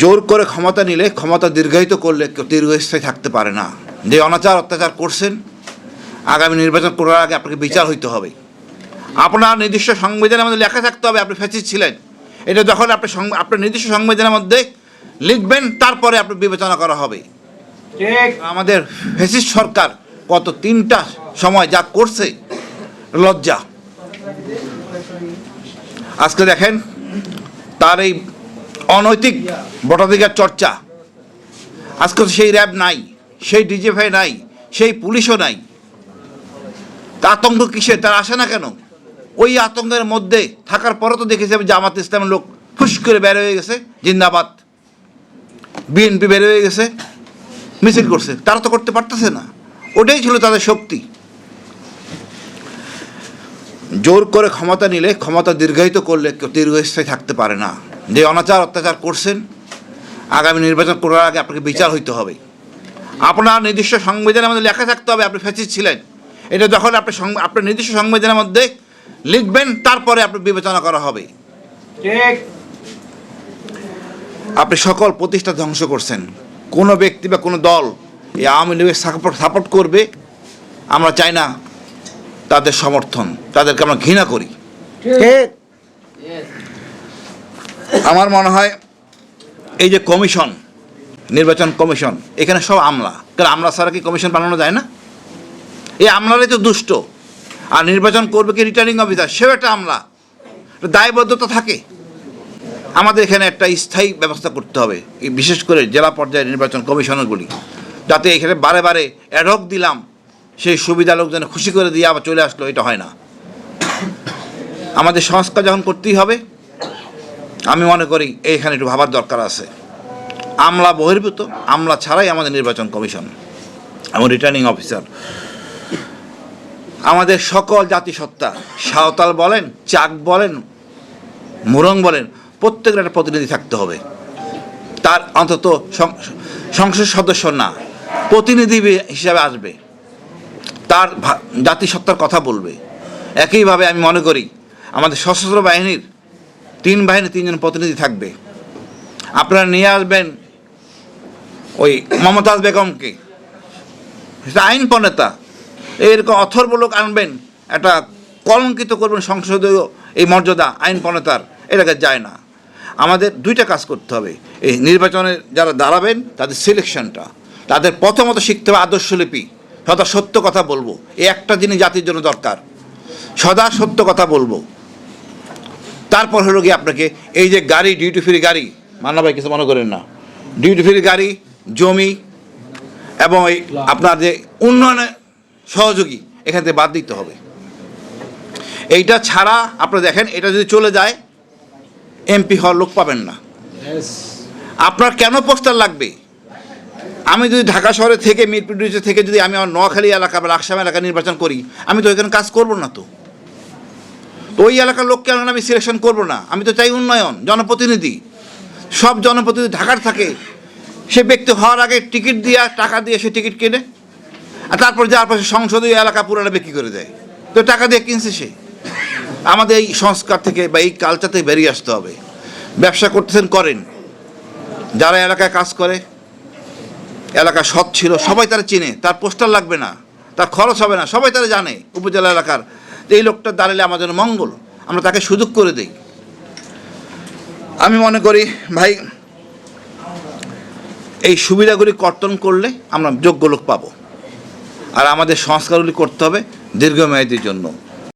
জোর করে ক্ষমতা নিলে ক্ষমতা দীর্ঘায়িত করলে কেউ দীর্ঘস্থায়ী থাকতে পারে না। যে অনাচার অত্যাচার করছেন আগামী নির্বাচন করার আগে আপনাকে বিচার হইতে হবে। আপনার নির্দিষ্ট সংবিধানের মধ্যে লেখা থাকতে হবে আপনি ফ্যাসিস্ট ছিলেন। এটা যখন আপনি আপনার নির্দিষ্ট সংবিধানের মধ্যে লিখবেন তারপরে আপনি বিবেচনা করা হবে। ঠিক। আমাদের ফ্যাসিস্ট সরকার কত তিনটা সময় যা করছে লজ্জা। আজকে দেখেন তার এই অনৈতিক ভোটাধিকার চর্চা। আজকে সেই র্যাব নাই, সেই ডিজিএফআই নাই, সেই পুলিশও নাই। তা আতঙ্ক কিসে তার আসে না কেন? ওই আতঙ্কের মধ্যে থাকার পরে তো দেখেছি আমি জামাত ইসলামের লোক ফুস করে বের হয়ে গেছে, জিন্দাবাদ। বিএনপি বের হয়ে গেছে, মিছিল করছে। তারা তো করতে পারতেছে না। ওটাই ছিল তাদের শক্তি। জোর করে ক্ষমতা নিলে, ক্ষমতা দীর্ঘায়িত করলে কেউ দীর্ঘস্থায়ী থাকতে পারে না। যে অনাচার অত্যাচার করছেন আগামী নির্বাচন করার আগে আপনাকে বিচার হইতে হবে। আপনার নির্দিষ্ট সংবিধানের মধ্যে লেখা থাকতে হবে আপনি ফ্যাসিস্ট ছিলেন। এটা যখন আপনি সং- আপনার নির্দিষ্ট সংবিধানের মধ্যে লিখবেন তারপরে আপনি বিবেচনা করা হবে। ঠিক। আপনি সকল প্রতিষ্ঠা ধ্বংস করছেন। কোনো ব্যক্তি বা কোনো দল এই আওয়ামী লীগের সাপোর্ট সাপোর্ট করবে আমরা চাই না তাদের সমর্থন তাদেরকে আমরা ঘৃণা করি। ঠিক। আমার মনে হয় এই যে কমিশন, নির্বাচন কমিশন, এখানে সব আমলা। কারণ আমলা ছাড়া কি কমিশন বানানো যায় না? এই আমলারাই তো দুষ্ট। আর নির্বাচন করবে কি রিটার্নিং অফিসার সেও একটা আমলা। দায়বদ্ধতা থাকে। আমাদের এখানে একটা স্থায়ী ব্যবস্থা করতে হবে। বিশেষ করে জেলা পর্যায়ে নির্বাচন কমিশনারগুলি। যাতে এখানে বারে বারে অ্যাডক দিলাম, সেই সুবিধা লোক যেন খুশি করে দিয়ে আবার চলে আসলো, এটা হয় না। আমাদের সংস্কার যখন করতেই হবে আমি মনে করি এইখানে একটু ভাবার দরকার আছে। আমলা বহির্ভূত, আমলা ছাড়াই আমাদের নির্বাচন কমিশন এবং রিটার্নিং অফিসার আমাদের সকল জাতিসত্তা, সাঁওতাল বলেন, চাক বলেন, মুরং বলেন, প্রত্যেকের একটা প্রতিনিধি থাকতে হবে। তার অন্তত সংসদ সদস্য না, প্রতিনিধি হিসাবে আসবে। তার জাতিসত্তার কথা বলবে। একইভাবে আমি মনে করি আমাদের সশস্ত্র বাহিনীর তিন বাহিনী, তিনজন প্রতিনিধি থাকবে। আপনারা নিয়ে আসবেন ওই মমতাজ বেগমকে। সেটা আইন প্রণেতা। এরকম অথর্ব লোক আনবেন, একটা কলঙ্কিত করবেন সংসদীয় এই মর্যাদা আইন প্রণেতার, এটাকে যায় না। আমাদের দুইটা কাজ করতে হবে। এই নির্বাচনে যারা দাঁড়াবেন, তাদের সিলেকশনটা তাদের প্রথমত শিখতে হবে আদর্শলিপি সদা সত্য কথা বলব। এই একটা জিনিস জাতির জন্য দরকার। সদা সত্য কথা বলব। তারপর হলো গিয়ে আপনাকে এই যে গাড়ি ডিউটি ফ্রি গাড়ি মান্না ভাই কিছু মনে করেন না। ডিউটি ফ্রি গাড়ি জমি এবং এই আপনার যে উন্নয়নে সহযোগী এখান থেকে বাদ দিতে হবে। এইটা ছাড়া আপনারা দেখেন এটা যদি চলে যায় এমপি হওয়ার লোক পাবেন না। আপনার কেন পোস্টার লাগবে? আমি যদি ঢাকা শহরে থেকে মিরপুর থেকে যদি আমি আমার নোয়াখালী এলাকা বা লাকসাম এলাকা নির্বাচন করি আমি তো এখানে কাজ করব না তো। তো ওই এলাকার লোককে আমি সিলেকশন করব না। আমি তো চাই উন্নয়ন, জনপ্রতিনিধি। সব জনপ্রতিনিধি ঢাকার থাকে। সে ব্যক্তি হওয়ার আগে টিকিট দিয়া, টাকা দিয়ে সে টিকিট কেনে, আর তারপর যার পাশে সংসদীয় এলাকা পুরোটা বিক্রি করে দেয়। তো টাকা দিয়ে কিনছে সে। আমাদের এই সংস্কার থেকে বা এই কালচার থেকে বেরিয়ে আসতে হবে। ব্যবসা করতেছেন করেন। যারা এলাকায় কাজ করে, এলাকা সৎ ছিল, সবাই তারা চিনে। তার পোস্টার লাগবে না। তার খরচ হবে না। সবাই তারা জানে। উপজেলা এলাকার এই লোকটা দাঁড়ালে আমাদের মঙ্গল। আমরা তাকে সুযোগ করে দিই। আমি মনে করি, ভাই, এই সুবিধাগুলি কর্তন করলে আমরা যোগ্য লোক পাবো। আর আমাদের সংস্কারগুলি করতে হবে দীর্ঘমেয়াদীর জন্য।